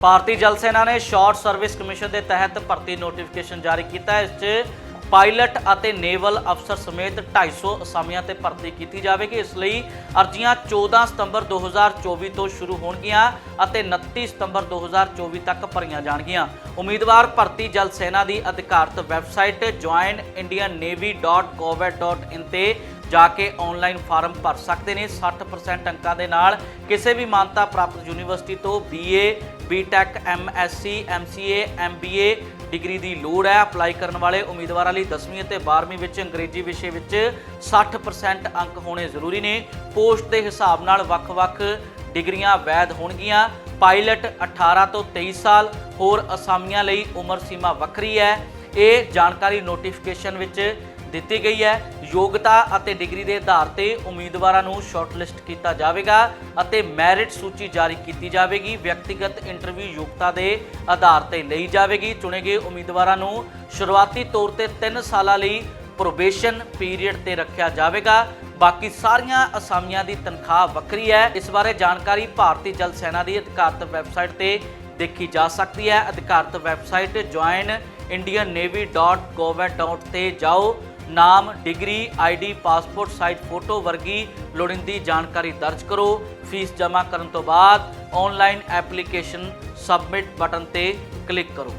ਭਾਰਤੀ ਜਲ ਸੈਨਾ ਨੇ ਸ਼ਾਰਟ ਸਰਵਿਸ ਕਮਿਸ਼ਨ ਦੇ ਤਹਿਤ ਭਰਤੀ ਨੋਟੀਫਿਕੇਸ਼ਨ ਜਾਰੀ ਕੀਤਾ ਹੈ, ਇਸ 'ਚ ਪਾਇਲਟ ਅਤੇ ਨੇਵਲ ਅਫਸਰ ਸਮੇਤ 250 ਅਸਾਮੀਆਂ ਤੇ ਭਰਤੀ ਕੀਤੀ ਜਾਵੇਗੀ। ਇਸ ਲਈ ਅਰਜ਼ੀਆਂ 14 ਸਤੰਬਰ 2024 ਤੋਂ ਸ਼ੁਰੂ ਹੋਣਗੀਆਂ ਅਤੇ 29 ਸਤੰਬਰ 2024 ਤੱਕ ਭਰੀਆਂ ਜਾਣਗੀਆਂ। ਉਮੀਦਵਾਰ ਭਰਤੀ ਜਲ ਸੈਨਾ ਦੀ ਅਧਿਕਾਰਤ ਵੈਬਸਾਈਟ joinIndianNavy.gov.in ਤੇ ਜਾ ਕੇ ਆਨਲਾਈਨ ਫਾਰਮ ਭਰ ਸਕਦੇ ਨੇ। 60% ਅੰਕਾਂ ਦੇ ਨਾਲ ਕਿਸੇ ਵੀ ਮਾਨਤਾ ਪ੍ਰਾਪਤ ਯੂਨੀਵਰਸਿਟੀ ਤੋਂ BA BTech MSc MCA MBA degree ਦੀ ਲੋੜ ਹੈ। ਅਪਲਾਈ ਕਰਨ ਵਾਲੇ ਉਮੀਦਵਾਰਾਂ ਲਈ 10ਵੀਂ ਅਤੇ 12ਵੀਂ ਵਿੱਚ ਅੰਗਰੇਜ਼ੀ ਵਿਸ਼ੇ ਵਿੱਚ 60% ਅੰਕ ਹੋਣੇ ਜ਼ਰੂਰੀ ਨੇ। ਪੋਸਟ ਦੇ ਹਿਸਾਬ ਨਾਲ ਵੱਖ-ਵੱਖ ਡਿਗਰੀਆਂ ਵੈਧ ਹੋਣਗੀਆਂ। ਪਾਇਲਟ 18 ਤੋਂ 23 ਸਾਲ, ਹੋਰ ਅਸਾਮੀਆਂ ਲਈ ਉਮਰ ਸੀਮਾ ਵੱਖਰੀ ਹੈ। ਇਹ ਜਾਣਕਾਰੀ ਨੋਟੀਫਿਕੇਸ਼ਨ ਵਿੱਚ ਦਿੱਤੀ ਗਈ ਹੈ। ਯੋਗਤਾ ਅਤੇ ਡਿਗਰੀ ਦੇ ਆਧਾਰ ਤੇ ਉਮੀਦਵਾਰਾਂ ਨੂੰ ਸ਼ਾਰਟਲਿਸਟ ਕੀਤਾ ਜਾਵੇਗਾ ਅਤੇ ਮੈਰਿਟ ਸੂਚੀ ਜਾਰੀ ਕੀਤੀ ਜਾਵੇਗੀ। ਵਿਅਕਤੀਗਤ ਇੰਟਰਵਿਊ ਯੋਗਤਾ ਦੇ ਆਧਾਰ ਤੇ ਲਈ ਜਾਵੇਗੀ। ਚੁਣੇ ਗਏ ਉਮੀਦਵਾਰਾਂ ਨੂੰ ਸ਼ੁਰੂਆਤੀ ਤੌਰ ਤੇ 3 ਸਾਲਾਂ ਲਈ ਪ੍ਰੋਬੇਸ਼ਨ ਪੀਰੀਅਡ ਤੇ ਰੱਖਿਆ ਜਾਵੇਗਾ। ਬਾਕੀ ਸਾਰੀਆਂ ਅਸਾਮੀਆਂ ਦੀ ਤਨਖਾਹ ਵੱਖਰੀ ਹੈ। ਇਸ ਬਾਰੇ ਜਾਣਕਾਰੀ ਭਾਰਤੀ ਜਲ ਸੈਨਾ ਦੀ ਅਧਿਕਾਰਤ ਵੈਬਸਾਈਟ ਤੇ ਦੇਖੀ ਜਾ ਸਕਦੀ ਹੈ। ਅਧਿਕਾਰਤ ਵੈਬਸਾਈਟ joinindiannavy.gov.in ਤੇ ਜਾਓ। ਨਾਮ, degree, ID, passport, size, photo ਵਰਗੀ ਲੋੜੀਂਦੀ ਜਾਣਕਾਰੀ ਦਰਜ ਕਰੋ। ਫੀਸ ਜਮ੍ਹਾਂ ਕਰਨ ਤੋਂ ਬਾਅਦ ਆਨਲਾਈਨ ਐਪਲੀਕੇਸ਼ਨ ਸਬਮਿਟ ਬਟਨ ਤੇ ਕਲਿੱਕ ਕਰੋ।